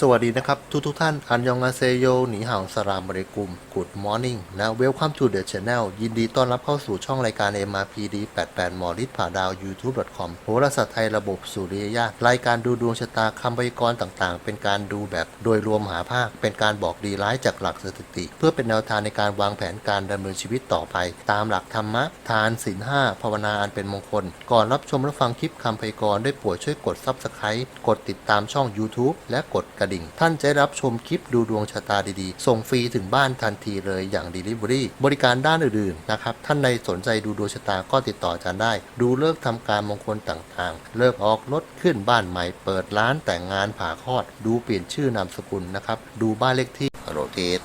สวัสดีนะครับ ทุกทุกท่าน อันยองอาเซโยหนีห่าวสรามบริกุม Good Morning และ Welcome to the Channel ยินดีต้อนรับเข้าสู่ช่องรายการ MRPD 88 หมอฤทธิ์ผ่าดาว YouTube.com โหราศาสตร์ไทยระบบสุริยญาตรายการดูดวงชะตาคำพยากรณ์ต่างๆ เป็นการดูแบบโดยรวมหาภาค เป็นการบอกดีร้ายจากหลักสถิติ เพื่อเป็นแนวทางในการวางแผนการดำเนินชีวิตต่อไป ตามหลักธรรมะ ทานศีลห้าภาวนาอันเป็นมงคล ก่อนรับชมและฟังคลิปคำพยากรณ์ได้โปรดช่วยกด Subscribe กดติดตามช่อง YouTube และกดกระดิ่ง ท่านจะรับชมคลิปดูดวงชะตาดีๆ ส่งฟรีถึงบ้านทันทีเลยอย่าง Delivery บริการด้านอื่นๆนะครับ ท่านใดสนใจดูดวงชะตาก็ติดต่ออาจารย์ได้ ดูเลิกษ์ทำการมงคลต่างๆ เลิกออกรถขึ้นบ้านใหม่ เปิดร้านแต่งงานผ่าคลอด ดูเปลี่ยนชื่อนามสกุลนะครับ ดูบ้านเลขที่โรเทส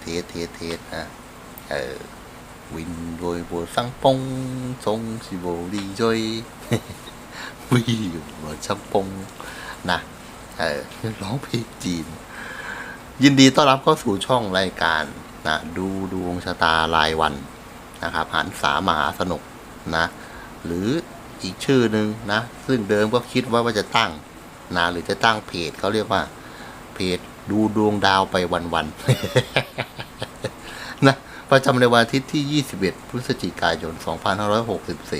เทสเทสเทสนะเออวินโดยบัวสังปงทรงสิโบดีจอยวิบัวสังปงนะ เออร้องเพลงจีน ยินดีต้อนรับเข้าสู่ช่องรายการนะดูดวงชะตารายวันนะครับหันสามหาสนุกนะ หรืออีกชื่อหนึ่งนะ ซึ่งเดิมก็คิดว่าว่าจะตั้งนะหรือจะตั้งเพจเขาเรียกว่า เพจดูดวงดาวไปวันๆนะประจำในวันอาทิตย์ที่ 21 พฤศจิกายน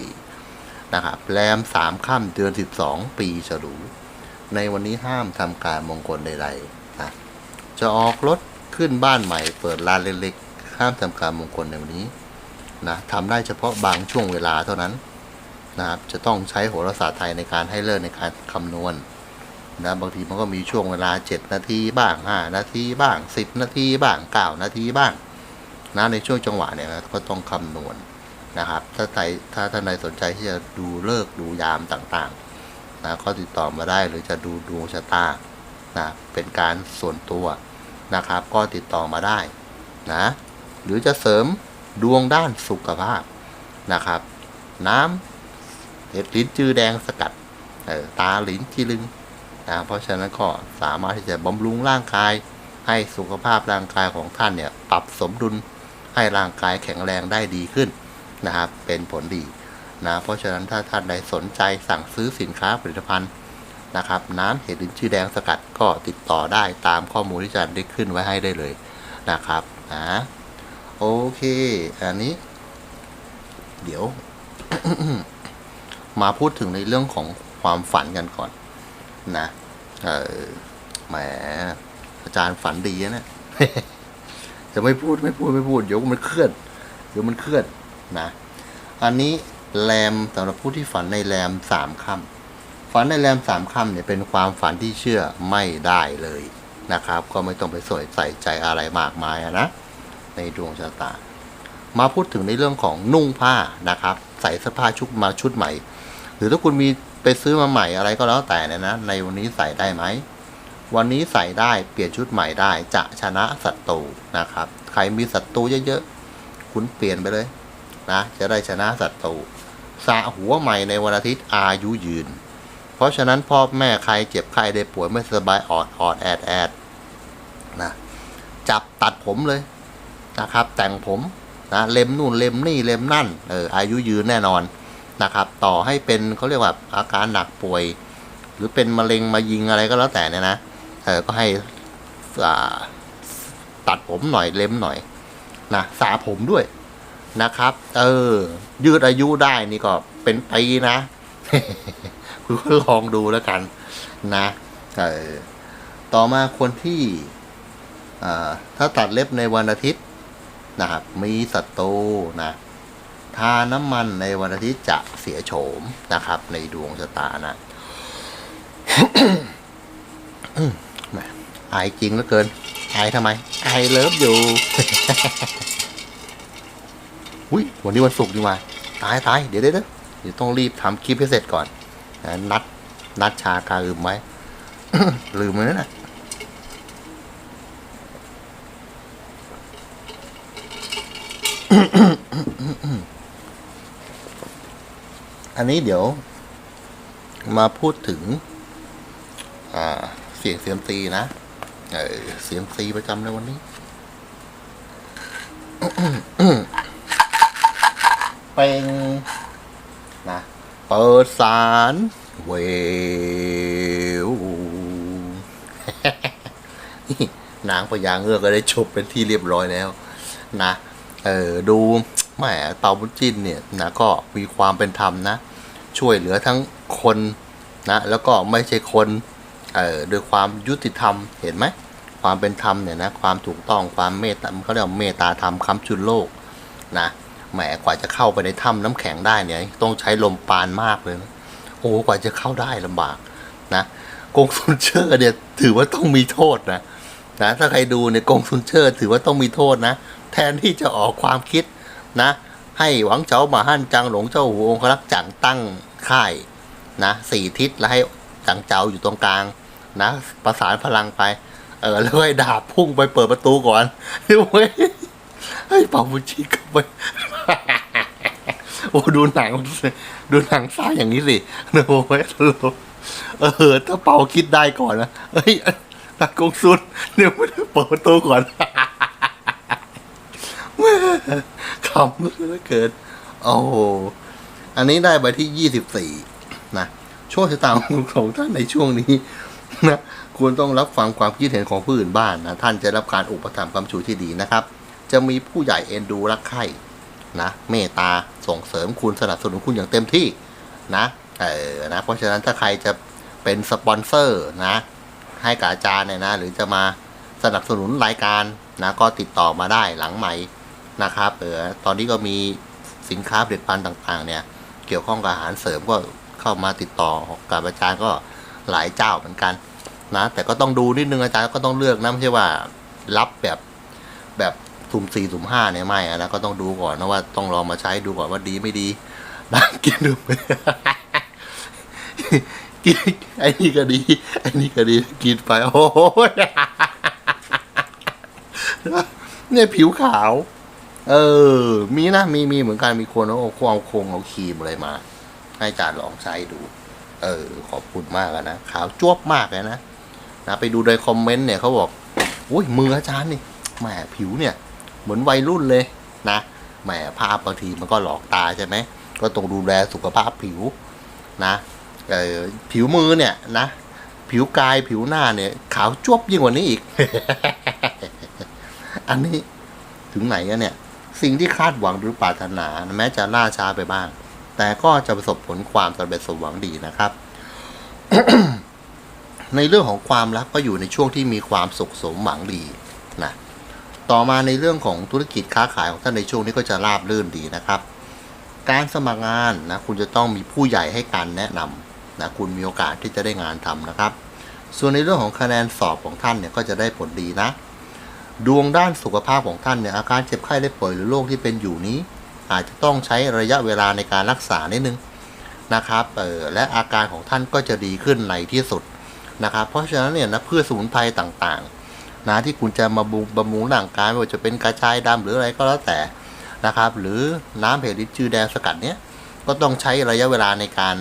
2564 นะครับ แรม3ค่ำเดือน 12 ปีฉลู ในวันนี้ห้ามทำการมงคลใดๆนะจะออกรถขึ้นบ้านใหม่ เปิดร้านเล็กๆห้ามทำการมงคลในวันนี้นะทำได้เฉพาะบางช่วงเวลาเท่านั้นนะครับจะต้องใช้โหราศาสตร์ไทยในการให้เลิกในการคำนวณนะบางทีมันก็มีช่วงเวลา 7 นาทีบ้าง 5 นาทีบ้าง 10 นาทีบ้าง 9 นาทีบ้างนะในช่วงจังหวะเนี่ยนะก็ต้องคำนวณนะครับ ถ้าใครถ้าท่านใดสนใจที่จะดูเลิกดูยามต่างๆ นะก็ติดต่อมาได้หรือจะดูดวงชะตานะเป็นการส่วนตัวนะครับ ก็ติดต่อมาได้นะหรือจะเสริมดวงด้านสุขภาพนะครับ น้ำเห็ดลิ้นจือแดงสกัดตาหลินจีลึงนะเพราะฉะนั้นก็สามารถที่จะบำรุงร่างกาย ให้สุขภาพร่างกายของท่านเนี่ยปรับสมดุลให้ร่างกายแข็งแรงได้ดีขึ้นนะครับ เป็นผลดี นะเพราะฉะนั้นถ้าท่านใดสนใจสั่งซื้อสินค้าผลิตภัณฑ์นะครับน้ำเห็ดลินจือแดงสกัดก็ติดต่อได้ตามข้อมูลที่อาจารย์ได้ขึ้นไว้ให้ได้เลยนะครับนะโอเค อันนี้ เดี๋ยว มาพูดถึงในเรื่องของความฝันกันก่อน นะเออแหมอาจารย์ฝันดีนะจะไม่พูดไม่พูดไม่พูดเดี๋ยวมันเคลื่อนเดี๋ยวมันเคลื่อนนะ อันนี้ แรมสำหรับผู้ที่ฝันในแรมสามค่ำฝันในแรมสามค่ำเนี่ยเป็นความฝันที่เชื่อไม่ได้เลยนะครับ ก็ไม่ต้องไปสวยใส่ใจอะไรมากมายนะในดวงชะตา มาพูดถึงในเรื่องของนุ่งผ้านะครับ ใส่เสื้อผ้าชุดมาชุดใหม่ หรือถ้าคุณมีไปซื้อมาใหม่อะไรก็แล้วแต่นี่ยนะในวันนี้ใส่ได้ไหมวันนี้ใส่ได้เปลี่ยนชุดใหม่ได้จะชนะศัตรูนะครับ ใครมีศัตรูเยอะๆคุณเปลี่ยนไปเลยนะจะได้ชนะศัตรู สระหัวใหม่ในวันอาทิตย์อายุยืน เพราะฉะนั้นพ่อแม่ใครเจ็บใครได้ป่วยไม่สบายออดออดแอดแอดนะจับตัดผมเลยนะครับ แต่งผมนะเล็มนู่นเล็มนี่เล็มนั่นเอออายุยืนแน่นอนนะครับ ต่อให้เป็นเขาเรียกว่าอาการหนักป่วย หรือเป็นมะเร็งมายิงอะไรก็แล้วแต่เนี่ยนะเออก็ให้ตัดผมหน่อยเล็มหน่อยนะสระผมด้วย นะครับ เออ ยืดอายุได้นี่ก็เป็นปีนะคุณก็ลองดูแล้วกัน นะเออต่อมาคนที่อ่าถ้าตัดเล็บในวันอาทิตย์นะครับมีศัตรูนะทาน้ำมันในวันอาทิตย์จะเสียโฉมนะครับ ในดวงชะตานะหมอายจริงเหลือเกิน อายทำไม อายเลิฟอยู่ อุ้ยวันนี้วันศุกร์ดีว่าตายตายเดี๋ยวเดี๋ยวเดี๋ยวเดี๋ยวต้องรีบทำคลิปให้เสร็จก่อนนะนัดนัดชากาลืมไว้ลืมเลยนะอันนี้เดี๋ยว มาพูดถึงเสียงเสียมตีนะเเสียงตีประจำในวันนี้ เป็นนะ เปิดสารเวลนางพญาเงือกก็ได้จบเป็นที่เรียบร้อยแล้ว นะ เออดูแหมเปาบุญจินเนี่ยนะก็มีความเป็นธรรมนะ ช่วยเหลือทั้งคนนะ แล้วก็ไม่ใช่คน เอ่อโดยความยุติธรรมเห็นไหม ความเป็นธรรมเนี่ยนะ ความถูกต้องความเมตตาเขาเรียกว่าเมตตาธรรมค้ำจุนโลกนะ แหมกว่าจะเข้าไปในถ้ำน้ำแข็งได้เนี่ย ต้องใช้ลมปานมากเลยนะโอ้กว่าจะเข้าได้ลำบากนะกงซุนเชอร์เนี่ยถือว่าต้องมีโทษนะนะถ้าใครดูเนี่ยกงซุนเชอร์ถือว่าต้องมีโทษนะ แทนที่จะออกความคิดนะ ให้หวังเจ้ามาฮั่นจังหลงเจ้าหูองครักษ์จังตั้งค่ายนะสี่ทิศแล้วให้จังเจ้าอยู่ตรงกลางนะประสานพลังไปเออแล้วให้ดาบพุ่งไปเปิดประตูก่อนเฮ้ยให้ปาบุชีเข้าไป โอ้ดูหนังดูหนังซ่าอย่างนี้สิโอ้ยตลเออถ้าเป่าคิดได้ก่อนนะเฮ้ยตากงสุดเนี่ยไม่ได้เปิดประตูก่อนแม่ขำเหลือเกินโอ้โหอันนี้ได้ไปที่ยี่สิบสี่นะช่วงชะตาของท่านในช่วงนี้นะควรต้องรับฟังความคิดเห็นของผู้อื่นบ้างนะท่านจะรับการอุปถัมภ์คำชูที่ดีนะครับ จะมีผู้ใหญ่เอ็นดูรักใคร่ นะเมตตาส่งเสริมคุณสนับสนุนคุณอย่างเต็มที่นะเออนะเพราะฉะนั้นถ้าใครจะเป็นสปอนเซอร์นะให้กับอาจารย์เนี่ยนะ หรือจะมาสนับสนุนรายการนะก็ติดต่อมาได้หลังใหม่นะครับเออตอนนี้ก็มีสินค้าผลิตภัณฑ์ต่างๆ เนี่ย เกี่ยวข้องกับอาหารเสริมก็เข้ามาติดต่อกับอาจารย์ก็หลายเจ้าเหมือนกันนะแต่ก็ต้องดูนิดนึงอาจารย์ก็ต้องเลือกนะไม่ใช่ว่ารับแบบแบบ สุ่มสี่สุ่มห้าเนี่ยไม่อะนะก็ต้องดูก่อนนะว่าต้องลองมาใช้ดูก่อนว่าดีไม่ดีนะกินดูไกินไอ้นี่ก็ดีไอ้นี่ก็ดีกินไปโอ้โหเนี่ยผิวขาว เออ มีนะมีมีเหมือนกันมีคนเอาควเอาโคงเอาครีมอะไรมา ให้จารย์ลองใช้ดู เออ ขอบคุณมากนะขาวจ้วบมากเลยนะนะไปดูในคอมเมนต์เนี่ยเขาบอกอุ้ยมืออาจารย์นี่แหมผิวเนี่ย เหมือนวัยรุ่นเลยนะแหมภาพบางทีมันก็หลอกตาใช่ไหมก็ต้องดูแลสุขภาพผิวนะผิวมือเนี่ยนะ ผิวกายผิวหน้าเนี่ย ขาวจวบยิ่งกว่านี้อีก อันนี้ถึงไหนกันเนี่ย สิ่งที่คาดหวังหรือปรารถนา แม้จะล่าช้าไปบ้าง แต่ก็จะประสบผลความสำเร็จสมหวังดีนะครับ ในเรื่องของความรักก็อยู่ในช่วงที่มีความสุขสมหวังดีนะ ต่อมาในเรื่องของธุรกิจค้าขายของท่านในช่วงนี้ก็จะราบรื่นดีนะครับ การสมัครงานนะคุณจะต้องมีผู้ใหญ่ให้การแนะนำนะคุณมีโอกาสที่จะได้งานทำนะครับ ส่วนในเรื่องของคะแนนสอบของท่านเนี่ยก็จะได้ผลดีนะ ดวงด้านสุขภาพของท่านเนี่ยอาการเจ็บไข้ได้ป่วยหรือโรคที่เป็นอยู่นี้ อาจจะต้องใช้ระยะเวลาในการรักษานิดนึงนะครับเออและอาการของท่านก็จะดีขึ้นในที่สุดนะครับ เพราะฉะนั้นเนี่ยนะพืชสมุนไพรต่างๆ นะที่คุณจะมาบุบำรุงร่างกายไม่ว่าจะเป็นกระชายดำหรืออะไรก็แล้วแต่นะครับ หรือน้ำเห็ดลิจือแดงสกัดเนี้ยก็ต้องใช้ระยะเวลาในการ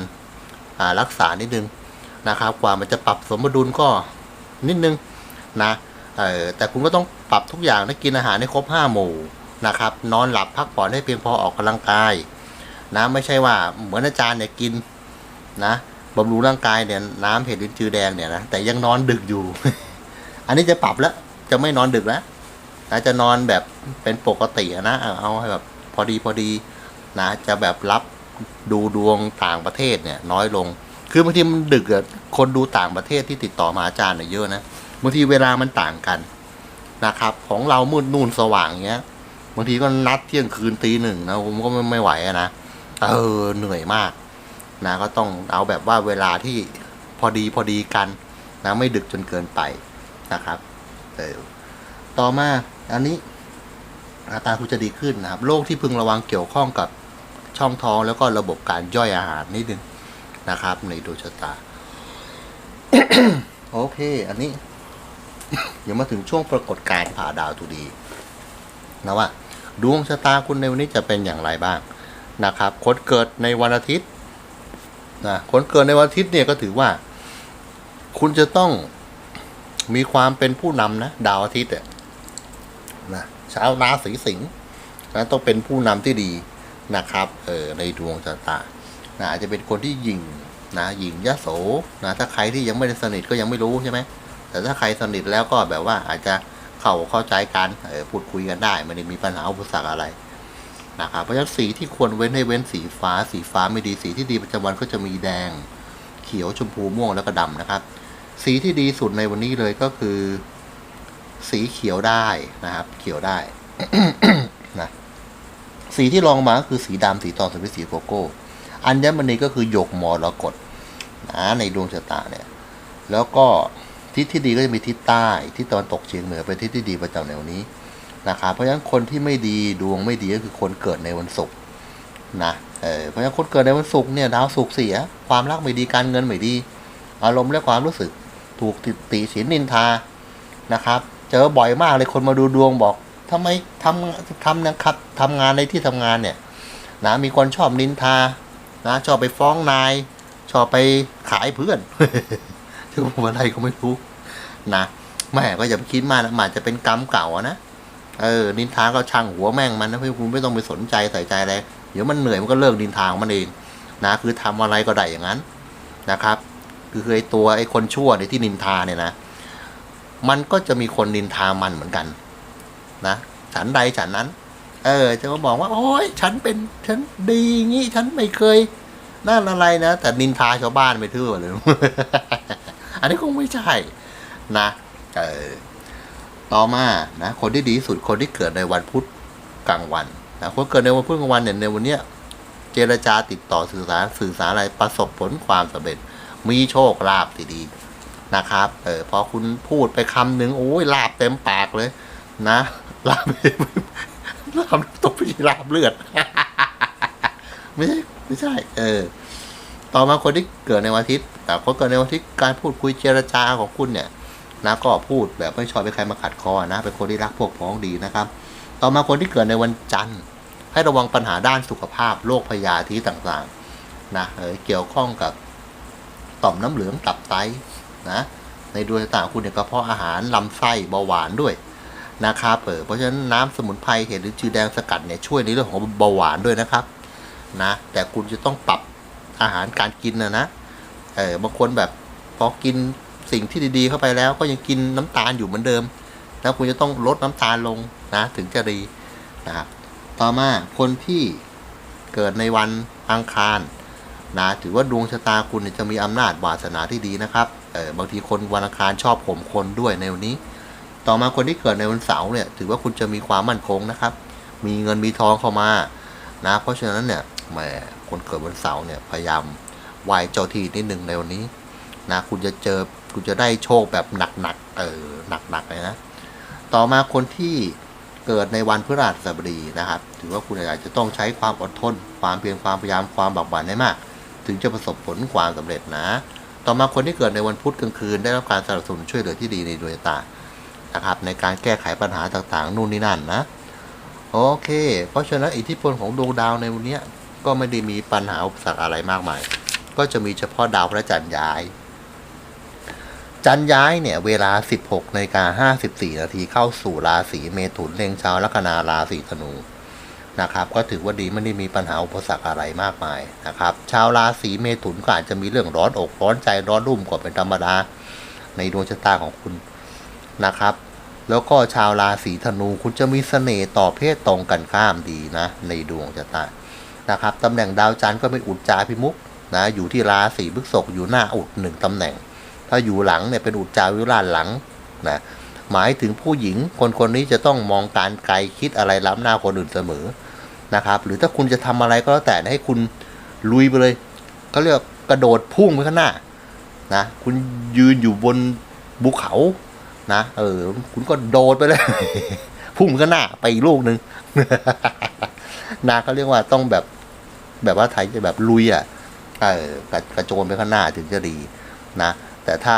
รักษานิดนึงนะครับ กว่ามันจะปรับสมดุลก็นิดนึงนะแต่คุณก็ต้องปรับทุกอย่างนะกินอาหารให้ครบห้าหมู่นะครับ นอนหลับพักผ่อนให้เพียงพอออกกำลังกายนะไม่ใช่ว่าเหมือนอาจารย์เนี่ยกินนะบำรุงร่างกายเนี่ยน้ำเห็ดลิ้นจือแดงเนี่ยนะแต่ยังนอนดึกอยู่ อันนี้จะปรับแล้ว จะไม่นอนดึกแล้วนะจะนอนแบบเป็นปกตินะเอาให้แบบพอดีพอดีนะจะแบบรับดูดวงต่างประเทศเนี่ย น้อยลง คือบางทีมันดึกอะคนดูต่างประเทศที่ติดต่อมาอาจารย์เนี่ยเยอะนะบางทีเวลามันต่างกันนะครับ ของเรามืดนู่นสว่างเงี้ยบางทีก็นัดเที่ยงคืนตีหนึ่งนะผมก็ไม่ไม่ไหวนะเออเหนื่อยมากนะก็ต้องเอาแบบว่าเวลาที่พอดีพอดีกันนะไม่ดึกจนเกินไป นะครับเออต่อมาอันนี้อาการคุณจะดีขึ้นนะครับโรคที่พึงระวังเกี่ยวข้องกับช่องท้องแล้วก็ระบบการย่อยอาหารนิดนึงนะครับ ในดวงชะตา โอเค อันนี้เดี๋ยวมาถึงช่วงปรากฏการผ่าดาวตุดีนะว่า ดวงชะตาคุณในวันนี้จะเป็นอย่างไรบ้างนะครับคนเกิดในวันอาทิตย์นะคนเกิดในวันอาทิตย์เนี่ยก็ถือว่า คุณจะต้อง มีความเป็นผู้นำนะ ดาวอาทิตย์เนี่ยนะชาวราศีสิงห์นะต้องเป็นผู้นำที่ดีนะครับเออในดวงชะตานะอาจจะเป็นคนที่หยิ่งนะหยิ่งยโสนะถ้าใครที่ยังไม่ได้สนิทก็ยังไม่รู้ใช่ไหมแต่ถ้าใครสนิทแล้วก็แบบว่าอาจจะเข้าเข้าใจกันเออพูดคุยกันได้ไม่ได้มีปัญหาอุปสรรคอะไรนะครับเพราะฉะนั้นสีที่ควรเว้นให้เว้นสีฟ้า สีฟ้าไม่ดีสีที่ดีประจำวันก็จะมีแดง เขียวชมพูม่วงแล้วก็ดำนะครับ สีที่ดีสุดในวันนี้เลยก็คือ สีเขียวได้นะครับ เขียวได้นะสีที่รองมาคือสีดำสีทองสีสีโกโก้ อัญมณีก็คือหยกมรกตนะในดวงชะตาเนี่ย แล้วก็ทิศที่ดีก็จะมีทิศใต้ทิศตะวันตกเฉียงเหนือเป็นทิศที่ดีประจำในวันนี้นะครับเพราะฉะนั้นคนที่ไม่ดีดวงไม่ดีก็คือคนเกิดในวันศุกร์นะเออเพราะฉะนั้นคนเกิดในวันศุกร์เนี่ยดาวศุกร์เสีย ความรักไม่ดีการเงินไม่ดี อารมณ์และความรู้สึก ถูกติติฉินนินทานะครับ เจอบ่อยมากเลยคนมาดูดวงบอกทำไมทำทำนะครับทำงานในที่ทำงานเนี่ยนะมีคนชอบนินทานะชอบไปฟ้องนาย ชอบไปขายเพื่อนถึงอะไรก็ไม่รู้นะแม่ก็อย่าไปคิดมากนะมันอาจจะเป็นกรรมเก่าอะนะเออนินทาก็ช่างหัวแม่งมันนะพี่คุณไม่ต้องไปสนใจใส่ใจอะไรเดี๋ยวมันเหนื่อยมันก็เลิกนินทาของมันเองนะคือทำอะไรก็ได้อย่างนั้นนะครับ คือไอ้ตัวไอ้คนชั่วเนี่ยที่นินทาเนี่ยนะ มันก็จะมีคนนินทามันเหมือนกัน นะฉันใดฉันนั้น เออ จะมาบอกว่า โอ้ยฉันเป็นฉันดีงี้ฉันไม่เคยนั่นอะไรนะแต่นินทาชาวบ้านไปทั่วเลย อันนี้คงไม่ใช่ นะเออต่อมานะ คนที่ดีสุดคนที่เกิดในวันพุธกลางวันนะคนเกิดในวันพุธกลางวันเนี่ยในวันเนี้ยเจรจาติดต่อสื่อสารสื่อสารอะไรประสบผลความสำเร็จ มีโชคลาภที่ดีนะครับ เออพอคุณพูดไปคำหนึ่งโอ้ยลาบเต็มปากเลย นะลาบลาบตกไปลาบเลือดไม่ใช่ไม่ใช่ เออ ต่อมาคนที่เกิดในวันอาทิตย์แต่คนเกิดในวันอาทิตย์การพูดคุยเจรจาของคุณเนี่ยนะก็พูดแบบไม่ชอบให้ใครมาขัดคอนะเป็นคนที่รักพวกพ้องดีนะครับ ต่อมาคนที่เกิดในวันจันทร์ ให้ระวังปัญหาด้านสุขภาพโรคพยาธิต่างๆนะเออเกี่ยวข้องกับ ต่อมน้ำเหลืองตับไตนะในดวงตาคุณเนี่ยกระเพาะอาหารลำไส้เบาหวานด้วยนะครับเออเพราะฉะนั้นน้ำสมุนไพรเห็ดหรือจือแดงสกัดเนี่ยช่วยในเรื่องของเบาหวานด้วยนะครับนะแต่คุณจะต้องปรับอาหารการกินนะนะเออบางคนแบบพอกินสิ่งที่ดีๆ เข้าไปแล้วก็ยังกินน้ำตาลอยู่เหมือนเดิม แล้วคุณจะต้องลดน้ำตาลลงนะถึงจะดีนะครับต่อมาคนที่เกิดในวันอังคาร นะถือว่าดวงชะตาคุณจะมีอำนาจวาสนาที่ดีนะครับเออบางทีคนวันอังคารชอบข่มคนด้วยในวันนี้ ต่อมาคนที่เกิดในวันเสาร์เนี่ยถือว่าคุณจะมีความมั่นคงนะครับ มีเงินมีทองเข้ามานะเพราะฉะนั้นเนี่ยแหมคนเกิดวันเสาร์เนี่ยพยายามไหวเจ้าที่นิดหนึ่งในวันนี้นะคุณจะเจอคุณจะได้โชคแบบหนักๆเออหนักๆเลยนะต่อมาคนที่เกิดในวันพฤหัสบดีนะครับ ถือว่าคุณอาจจะต้องใช้ความอดทน ความเพียรความพยายามความบักบั่นให้มาก ถึงจะประสบผลความสำเร็จนะ ต่อมาคนที่เกิดในวันพุธกลางคืน ได้รับการสนับสนุนช่วยเหลือที่ดีในดวงตานะครับในการแก้ไขปัญหาต่างๆ นู่นนี่นั่นนะโอเค เพราะฉะนั้นอิทธิพลของดวงดาวในวันนี้ก็ไม่ได้มีปัญหาอุปสรรคอะไรมากมาย ก็จะมีเฉพาะดาวพระจันทร์ย้าย จันทร์ย้ายเนี่ยเวลา 16นาฬิกา54นาทีเข้าสู่ราศีเมถุนเล็งชาวลัคนาราศีธนู นะครับ ก็ถือว่าดีไม่ได้มีปัญหาอุปสรรคอะไรมากมายนะครับ ชาวราศีเมถุนก็อาจจะมีเรื่องร้อนอกร้อนใจร้อนรุ่มกว่าเป็นธรรมดาในดวงชะตาของคุณนะครับ แล้วก็ชาวราศีธนูคุณจะมีเสน่ห์ต่อเพศตรงกันข้ามดีนะในดวงชะตานะครับตำแหน่งดาวจันทร์ก็เป็นอุจจาพิมุกนะอยู่ที่ราศีพฤษภอยู่หน้าอุดหนึ่งตำแหน่ง ถ้าอยู่หลังเนี่ยเป็นอุจจาวิราชหลังนะ หมายถึงผู้หญิง คนคนนี้จะต้องมองการไกลคิดอะไรล้ำหน้าคนอื่นเสมอนะครับ หรือถ้าคุณจะทำอะไรก็แล้วแต่ให้คุณลุยไปเลยเขาเรียกว่ากระโดดพุ่งไปข้างหน้านะคุณยืนอยู่บนภูเขานะเออ คุณก็โดดไปเลย พุ่งข้างหน้าไปอีกลูกหนึ่งนะเขาเรียกว่าต้องแบบแบบว่าไทยจะแบบลุยอะเออกระกระโจนไปข้างหน้าถึงจะดีนะ แต่ถ้า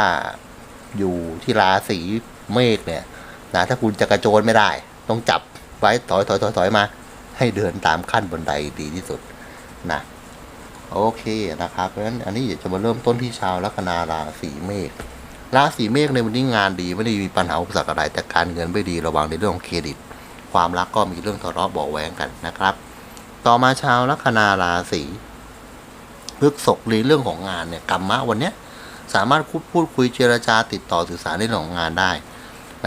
อยู่ที่ราศี เมษเนี่ยนะถ้าคุณจะกระโจนไม่ได้ ต้องจับไว้ถอยถอยถอยถอยมา ให้เดินตามขั้นบันไดดีที่สุดนะโอเคนะครับเพราะฉะนั้นอันนี้จะมาเริ่มต้นที่ชาวลัคนาราศีเมษราศีเมษในวันนี้งานดีไม่ได้มีปัญหาอุปสรรคอะไรแต่การเงินไม่ดีระวังในเรื่องของเครดิต ความรักก็มีเรื่องทะเลาะเบาะแว้งกันนะครับ ต่อมาชาวลัคนาราศีพฤกษกในเรื่องของงานเนี่ยกรรมะวันเนี้ยสามารถพูดพูดคุยเจรจาติดต่อสื่อสารในเรื่องของงานได้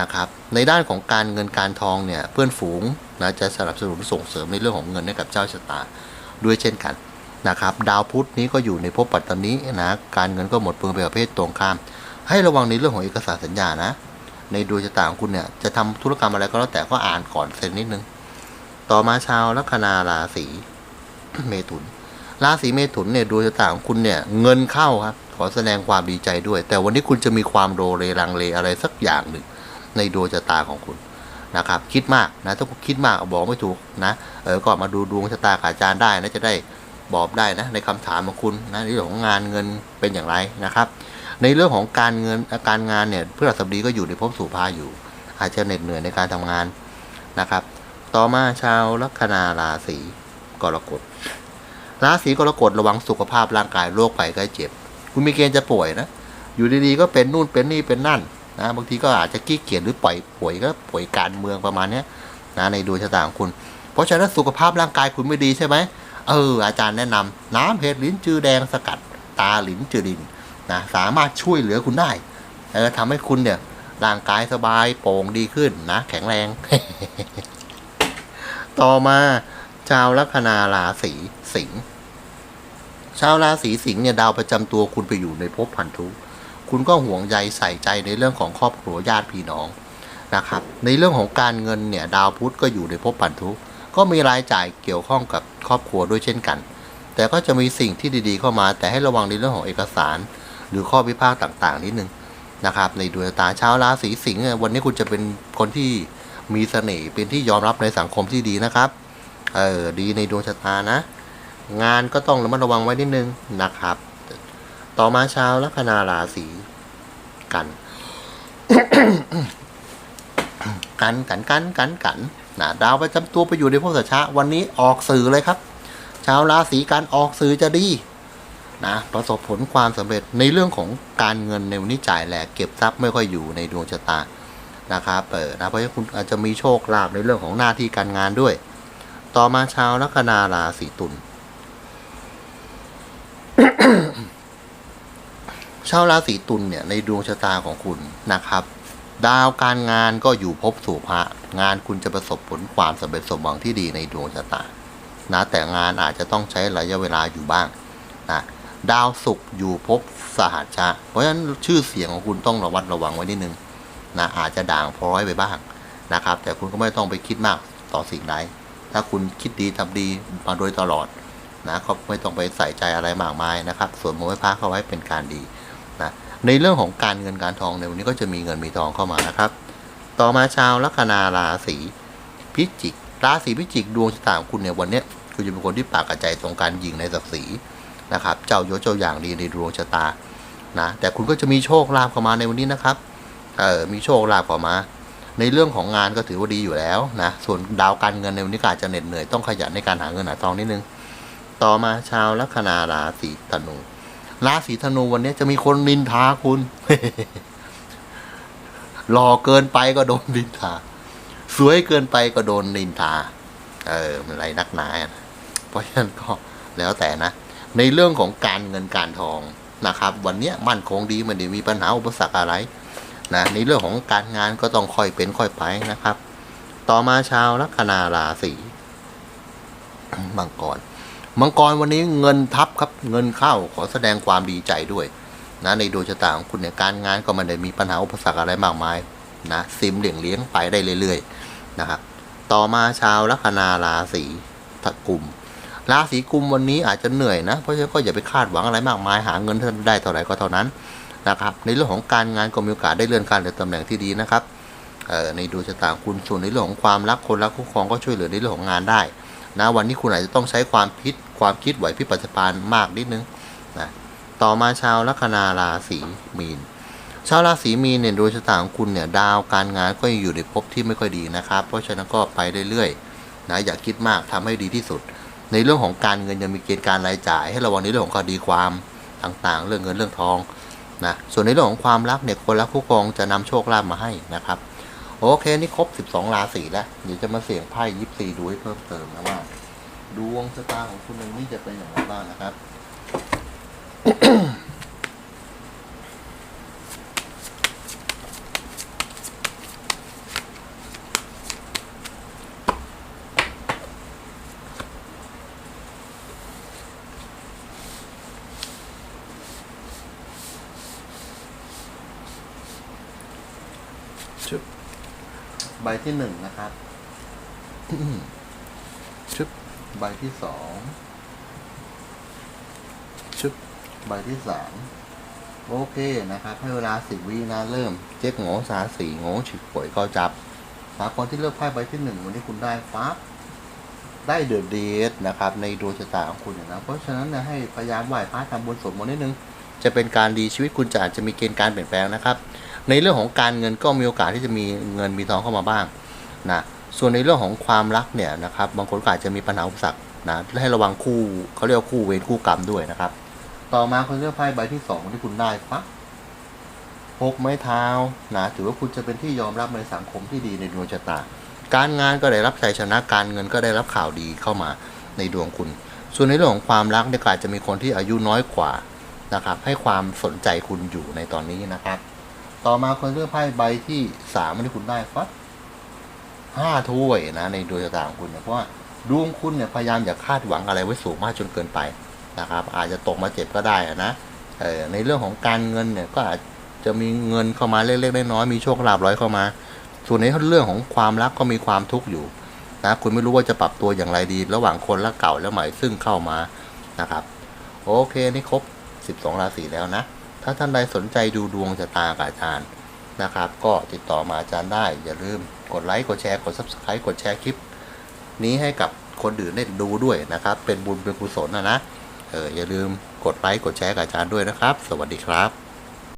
นะครับ ในด้านของการเงินการทองเนี่ยเพื่อนฝูงนะจะสนับสนุนส่งเสริมในเรื่องของเงินให้กับเจ้าชะตาด้วยเช่นกันนะครับ ดาวพุธนี้ก็อยู่ในภพปัตตานีนะการเงินก็หมดเปลืองไปประเภทตรงข้าม ให้ระวังในเรื่องของเอกสารสัญญานะ ในดวงชะตาของคุณเนี่ยจะทำธุรกรรมอะไรก็แล้วแต่ก็อ่านก่อนเซ็นนิดนึง ต่อมาชาวลัคนาราศีเมถุน ราศีเมถุนเนี่ยดวงชะตาของคุณเนี่ยเงินเข้าครับขอแสดงความดีใจด้วย แต่วันนี้คุณจะมีความโดเรลังเลอะไรสักอย่างหนึ่ง ในดวงชะตาของคุณนะครับ คิดมากนะถ้าคุณคิดมากบอกไม่ถูกนะเออก็มาดูดวงชะตากับอาจารย์ได้นะจะได้บอกได้นะในคำถามของคุณนะในเรื่องของงานเงินเป็นอย่างไรนะครับ ในเรื่องของการเงินการงานเนี่ยเพื่อสับดีก็อยู่ในภพสู่พาอยู่ อาจจะเหน็ดเหนื่อยในการทำงานนะครับ ต่อมาชาวลัคนาราศีกรกฎราศีกรกฎระวังสุขภาพร่างกายโรคภัยไข้เจ็บ คุณมีเกณฑ์จะป่วยนะ อยู่ดีๆก็เป็นนู่นเป็นนี่เป็นนั่น นะบางทีก็อาจจะขี้เกียจหรือปล่อยป่วยก็ป่วยการเมืองประมาณนี้นะในดวงชะตาของคุณ เพราะฉะนั้นสุขภาพร่างกายคุณไม่ดีใช่ไหมเออ อาจารย์แนะนำน้ำเห็ดลิ้นจือแดงสกัด ตาลินจือดินนะสามารถช่วยเหลือคุณได้เออทำให้คุณเนี่ยร่างกายสบายโปร่งดีขึ้นนะแข็งแรง ต่อมาชาวลัคนาราศีสิงห์ชาวราศีสิงห์เนี่ยดาวประจำตัวคุณไปอยู่ในภพพันธุ คุณก็ห่วงใยใส่ใจในเรื่องของครอบครัวญาติพี่น้องนะครับ ในเรื่องของการเงินเนี่ยดาวพุธก็อยู่ในภพพันธุก็มีรายจ่ายเกี่ยวข้องกับครอบครัวด้วยเช่นกัน แต่ก็จะมีสิ่งที่ดีๆเข้ามา แต่ให้ระวังในเรื่องของเอกสาร หรือข้อพิพาทต่างๆนิดนึงนะครับ ในดวงชะตาชาวราศีสิงห์วันนี้คุณจะเป็นคนที่มีเสน่ห์เป็นที่ยอมรับในสังคมที่ดีนะครับ เออดีในดวงชะตานะ งานก็ต้องระมัดระวังไว้นิดนึงนะครับ ต่อมาชาวลัคนาราศีกัน กันกันกันกันกันนะดาวประจำตัวไปอยู่ในพวกสัชะวันนี้ออกสื่อเลยครับ ชาวราศีกันออกสื่อจะดีนะประสบผลความสำเร็จในเรื่องของการเงินในวันนี้จ่ายแหลกเก็บทรัพย์ไม่ค่อยอยู่ในดวงชะตานะครับเออนะเพราะฉะนั้นคุณอาจจะมีโชคลาภในเรื่องของหน้าที่การงานด้วย ต่อมาชาวลัคนาราศีตุล ชาวราศีตุลเนี่ยในดวงชะตาของคุณนะครับ ดาวการงานก็อยู่ภพสู่พระงานคุณจะประสบผลความสำเร็จสมหวังที่ดีในดวงชะตานะแต่งานอาจจะต้องใช้ระยะเวลาอยู่บ้างนะดาวศุกร์อยู่ภพสหัชชะ เพราะฉะนั้นชื่อเสียงของคุณต้องระวัดระวังไว้นิดนึงนะอาจจะด่างพร้อยไปบ้างนะครับ แต่คุณก็ไม่ต้องไปคิดมากต่อสิ่งใดถ้าคุณคิดดีทำดีมาโดยตลอดนะก็ไม่ต้องไปใส่ใจอะไรมากมายนะครับส่วนโมไว้พักเข้าไว้เป็นการดี นะในเรื่องของการเงินการทองในวันนี้ก็จะมีเงินมีทองเข้ามานะครับ ต่อมาชาวลัคนาราศีพิจิก ราศีพิจิกดวงชะตาของคุณเนี่ยวันนี้คุณจะเป็นคนที่ปากกระใจตรงการยิงในศักดิ์ศรีนะครับ เจ้ายศเจ้าอย่างดีในดวงชะตานะแต่คุณก็จะมีโชคลาภเข้ามาในวันนี้นะครับเออมีโชคลาภเข้ามา ในเรื่องของงานก็ถือว่าดีอยู่แล้วนะส่วนดาวการเงินในวันนี้อาจจะเหน็ดเหนื่อยต้องขยันในการหาเงินหาทองนิดนึง ต่อมาชาวลัคนาราศีธนู ราศีธนูวันนี้จะมีคนนินทาคุณหล่อเกินไปก็โดนนินทา สวยเกินไปก็โดนนินทา เออ มันอะไรนักหนานะเพราะฉะนั้นก็แล้วแต่นะ ในเรื่องของการเงินการทองนะครับ วันนี้มั่นคงดีมันด้มีปัญหาอุปสรรคอะไรนะในเรื่องของการงานก็ต้องค่อยเป็นค่อยไปนะครับ ต่อมาชาวลัคนาราศีมังกร มังกรวันนี้เงินทับครับเงินเข้าขอแสดงความดีใจด้วยนะในดวงชะตาของคุณเนี่ยการงานก็ไมันได้มีปัญหาอุปสรรคอะไรมากมายนะซิมเหลี่ยงเลี้ยงไปได้เรื่อยๆนะครับต่อมาชาวลัคนาราศีทกุมราศีกุมวันนี้อาจจะเหนื่อยนะ เพราะฉะนั้นก็อย่าไปคาดหวังอะไรมากมายหาเงินได้เท่าไหร่ก็เท่านั้นนะครับ ในเรื่องของการงานก็มีโอกาสได้เลื่อนการเลื่อนตำแหน่งที่ดีนะครับในดวงชะตาคุณส่วนในเรื่องของความรักคนรักคู่ครองก็ช่วยเหลือในเรื่องของงานได้ นะวันนี้คุณอาจจะต้องใช้ความคิดความคิดไหวพริบปัจจุบันมากนิดนึงนะต่อมาชาวลัคนาราศีมีน ชาวราศีมีนเนี่ยดวงชะตาของคุณเนี่ยดาวการงานก็ยังอยู่ในภพที่ไม่ค่อยดีนะครับ เพราะฉะนั้นก็ไปเรื่อยๆนะอย่าคิดมากทำให้ดีที่สุด ในเรื่องของการเงินยังมีเกณฑ์การรายจ่าย ให้ระวังในเรื่องของคดีความต่างๆ เรื่องเงินเรื่องทองนะส่วนในเรื่องของความรักเนี่ยคนรักคู่ครองจะนำโชคลาภมาให้นะครับ โอเค นี่ครบ12ราศีแล้ว เดี๋ยวจะมาเสี่ยงไพ่ยิปซีดูให้เพิ่มเติมนะว่า ดวงชะตาของคุณนนี้จะเป็นอย่างไรบ้างนะครับ ชึบ ใบที่หนึ่งนะครับชึบใบที่สองชึบใบที่สามโอเคนะครับ ให้เวลาสิบวินะเริ่ม เจ๊กโง่สาสีโง่ฉิกป่วยก็จับสากคนที่เลือกไพ่ใบที่หนึ่งวันนี้คุณได้ฟ้าได้เดอะเดทนะครับ ในดวงชะตาของคุณเนี่ยนะ เพราะฉะนั้นเนี่ยให้พยายามไหว้พระทำบุญสวดมนต์นิดนึง จะเป็นการดีชีวิตคุณจะอาจจะมีเกณฑ์การเปลี่ยนแปลงนะครับ ในเรื่องของการเงินก็มีโอกาสที่จะมีเงินมีทองเข้ามาบ้างนะส่วนในเรื่องของความรักเนี่ยนะครับบางคนก็อาจจะมีปัญหาอุปสรรคนะให้ระวังคู่เขาเรียกว่าคู่เวรคู่กรรมด้วยนะครับ ต่อมาคนเลือกไพ่ใบที่สองที่คุณได้ปั๊บหกไม้เท้านะถือว่าคุณจะเป็นที่ยอมรับในสังคมที่ดีในดวงชะตา การงานก็ได้รับชัยชนะการเงินก็ได้รับข่าวดีเข้ามาในดวงคุณ ส่วนในเรื่องของความรักเนี่ยอาจจะมีคนที่อายุน้อยกว่านะครับให้ความสนใจคุณอยู่ในตอนนี้นะครับ ต่อมาคนเลือกไพ่ใบที่สามที่คุณได้ปั๊บห้าถ้วยนะในดวงชะตาของคุณเนี่ยเพราะว่าดวงคุณเนี่ยพยายามอย่าคาดหวังอะไรไว้สูงมากจนเกินไปนะครับ อาจจะตกมาเจ็บก็ได้อะนะเออในเรื่องของการเงินเนี่ยก็อาจจะมีเงินเข้ามาเล็กๆน้อยๆมีโชคลาภร้อยเข้ามา ส่วนในเรื่องของความรักก็มีความทุกข์อยู่นะคุณไม่รู้ว่าจะปรับตัวอย่างไรดี ระหว่างคนรักเก่าและใหม่ซึ่งเข้ามานะครับ โอเคนี่ครบ 12 ราศีแล้วนะ ถ้าท่านใดสนใจดูดวงชะตากับอาจารย์นะครับ ก็ติดต่อมาอาจารย์ได้ อย่าลืมกดไลค์กดแชร์กด subscribe กดแชร์คลิป นี้ให้กับคนอื่นได้ดูด้วยนะครับ เป็นบุญเป็นกุศลนะนะเอออย่าลืมกดไลค์กดแชร์กับอาจารย์ด้วยนะครับ สวัสดีครับ